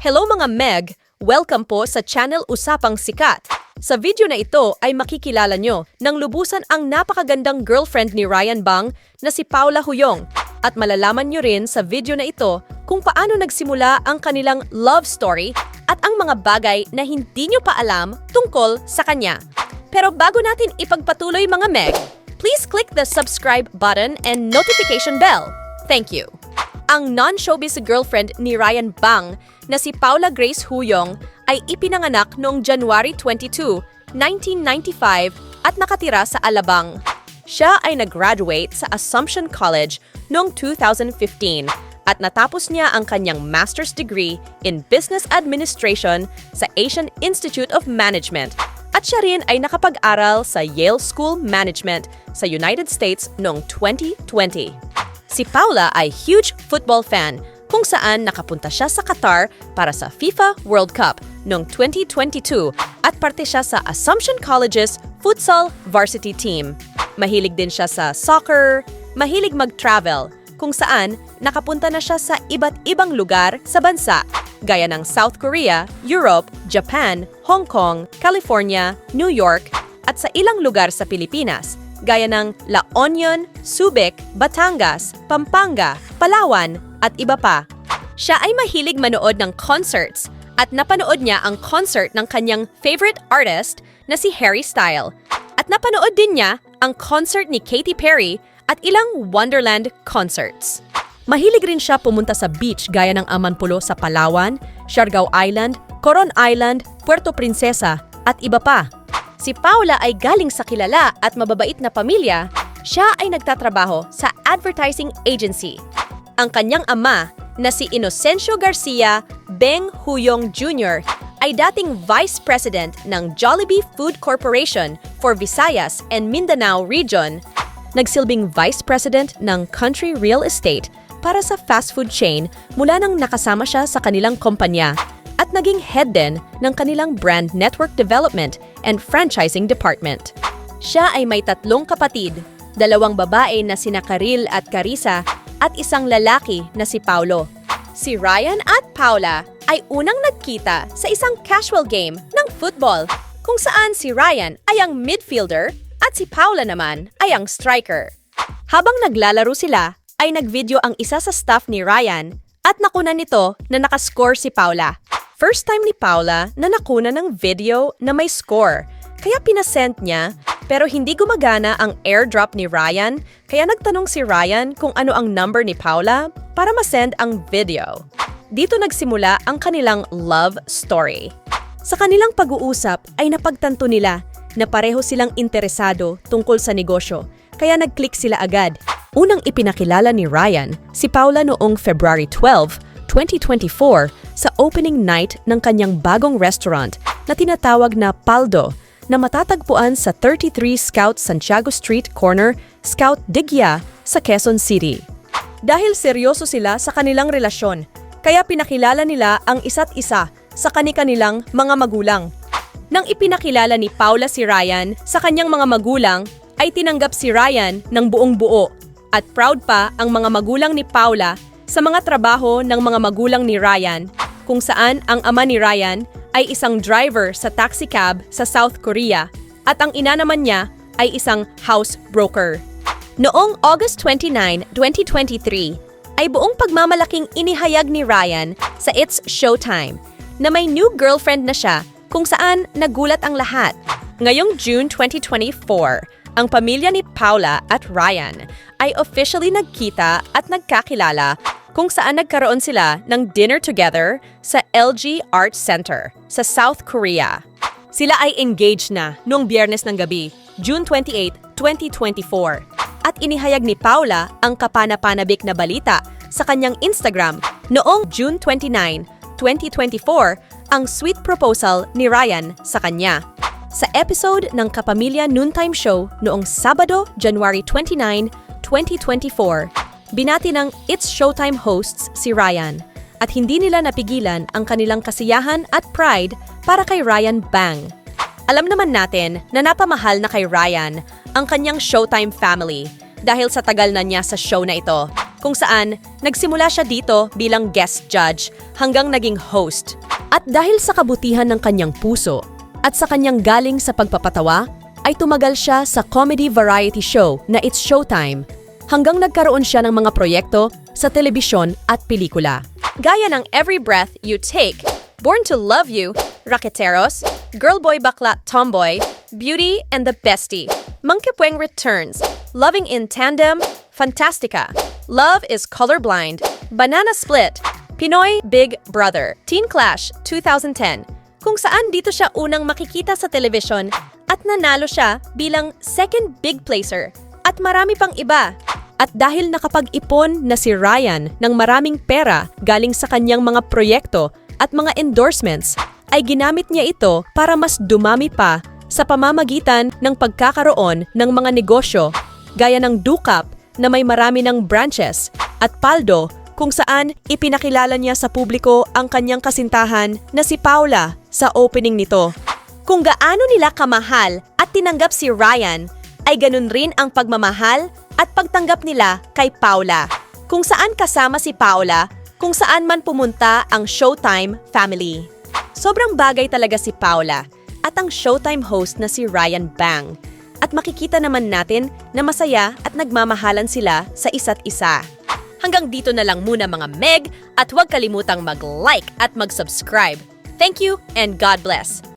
Hello mga Meg! Welcome po sa channel Usapang Sikat. Sa video na ito ay makikilala nyo ng lubusan ang napakagandang girlfriend ni Ryan Bang na si Paula Huyong at malalaman nyo rin sa video na ito kung paano nagsimula ang kanilang love story at ang mga bagay na hindi nyo pa alam tungkol sa kanya. Pero bago natin ipagpatuloy mga Meg, please click the subscribe button and notification bell. Thank you. Ang non-showbiz girlfriend ni Ryan Bang na si Paula Grace Huyong ay ipinanganak noong January 22, 1995 at nakatira sa Alabang. Siya ay nag-graduate sa Assumption College noong 2015 at natapos niya ang kanyang master's degree in Business Administration sa Asian Institute of Management at siya rin ay nakapag-aral sa Yale School Management sa United States noong 2020. Si Paula ay huge football fan kung saan nakapunta siya sa Qatar para sa FIFA World Cup noong 2022 at parte siya sa Assumption College's futsal varsity team. Mahilig din siya sa soccer, mahilig mag-travel, kung saan nakapunta na siya sa iba't ibang lugar sa bansa gaya ng South Korea, Europe, Japan, Hong Kong, California, New York at sa ilang lugar sa Pilipinas gaya ng La Union, Subic, Batangas, Pampanga, Palawan at iba pa. Siya ay mahilig manood ng concerts at napanood niya ang concert ng kanyang favorite artist na si Harry Style. At napanood din niya ang concert ni Katy Perry at ilang Wonderland concerts. Mahilig rin siya pumunta sa beach gaya ng Amanpulo sa Palawan, Siargao Island, Coron Island, Puerto Princesa at iba pa. Si Paula ay galing sa kilala at mababait na pamilya. Siya ay nagtatrabaho sa advertising agency. Ang kanyang ama na si Inocencio Garcia Beng Huyong Jr. ay dating Vice President ng Jollibee Food Corporation for Visayas and Mindanao Region. Nagsilbing Vice President ng Country Real Estate para sa fast food chain mula nang nakasama siya sa kanilang kumpanya at naging head din ng kanilang brand network development and franchising department. Siya ay may tatlong kapatid, dalawang babae na sina Karil at Carissa at isang lalaki na si Paulo. Si Ryan at Paula ay unang nagkita sa isang casual game ng football kung saan si Ryan ay ang midfielder at si Paula naman ay ang striker. Habang naglalaro sila, ay nagvideo ang isa sa staff ni Ryan at nakunan nito na nakascore si Paula. First time ni Paula na nakuna ng video na may score. Kaya pinasend niya, pero hindi gumagana ang airdrop ni Ryan, kaya nagtanong si Ryan kung ano ang number ni Paula para masend ang video. Dito nagsimula ang kanilang love story. Sa kanilang pag-uusap ay napagtanto nila na pareho silang interesado tungkol sa negosyo, kaya nag-click sila agad. Unang ipinakilala ni Ryan si Paula noong February 12, 2024 sa opening night ng kanyang bagong restaurant na tinatawag na Paldo na matatagpuan sa 33 Scout Santiago Street Corner, Scout Digya sa Quezon City. Dahil seryoso sila sa kanilang relasyon, kaya pinakilala nila ang isa't isa sa kani-kanilang mga magulang. Nang ipinakilala ni Paula si Ryan sa kanyang mga magulang, ay tinanggap si Ryan ng buong buo at proud pa ang mga magulang ni Paula sa mga trabaho ng mga magulang ni Ryan, kung saan ang ama ni Ryan ay isang driver sa taxi cab sa South Korea at ang ina naman niya ay isang house broker. Noong August 29, 2023, ay buong pagmamalaking inihayag ni Ryan sa It's Showtime na may new girlfriend na siya kung saan nagulat ang lahat. Ngayong June 2024, ang pamilya ni Paula at Ryan ay officially nagkita at nagkakilala kung saan nagkaroon sila ng dinner together sa LG Art Center sa South Korea. Sila ay engaged na noong biyernes ng gabi, June 28, 2024. At inihayag ni Paula ang kapana-panabik na balita sa kanyang Instagram noong June 29, 2024 ang sweet proposal ni Ryan sa kanya. Sa episode ng Kapamilya Noontime Show noong Sabado, January 29, 2024, Binati ng It's Showtime hosts si Ryan at hindi nila napigilan ang kanilang kasiyahan at pride para kay Ryan Bang. Alam naman natin na napamahal na kay Ryan ang kanyang Showtime family dahil sa tagal na niya sa show na ito. kung saan nagsimula siya dito bilang guest judge hanggang naging host. At dahil sa kabutihan ng kanyang puso at sa kanyang galing sa pagpapatawa, ay tumagal siya sa comedy variety show na It's Showtime hanggang nagkaroon siya ng mga proyekto sa telebisyon at pelikula. Gaya ng Every Breath You Take, Born to Love You, Raqueteros, Girl Boy Bakla Tomboy, Beauty and the Bestie, Monkey Pueng Returns, Loving in Tandem, Fantastica, Love is Colorblind, Banana Split, Pinoy Big Brother, Teen Clash 2010, kung saan dito siya unang makikita sa telebisyon at nanalo siya bilang second big placer at marami pang iba. At dahil nakapag-ipon na si Ryan ng maraming pera galing sa kanyang mga proyekto at mga endorsements, ay ginamit niya ito para mas dumami pa sa pamamagitan ng pagkakaroon ng mga negosyo gaya ng Dukap na may marami ng branches at Paldo kung saan ipinakilala niya sa publiko ang kanyang kasintahan na si Paula sa opening nito. Kung gaano nila kamahal at tinanggap si Ryan, ay ganun rin ang pagmamahal pagtanggap nila kay Paula. Kung saan kasama si Paula, kung saan man pumunta ang Showtime family. Sobrang bagay talaga si Paula at ang Showtime host na si Ryan Bang. At makikita naman natin na masaya at nagmamahalan sila sa isa't isa. Hanggang dito na lang muna mga Meg at huwag kalimutang mag-like at mag-subscribe. Thank you and God bless!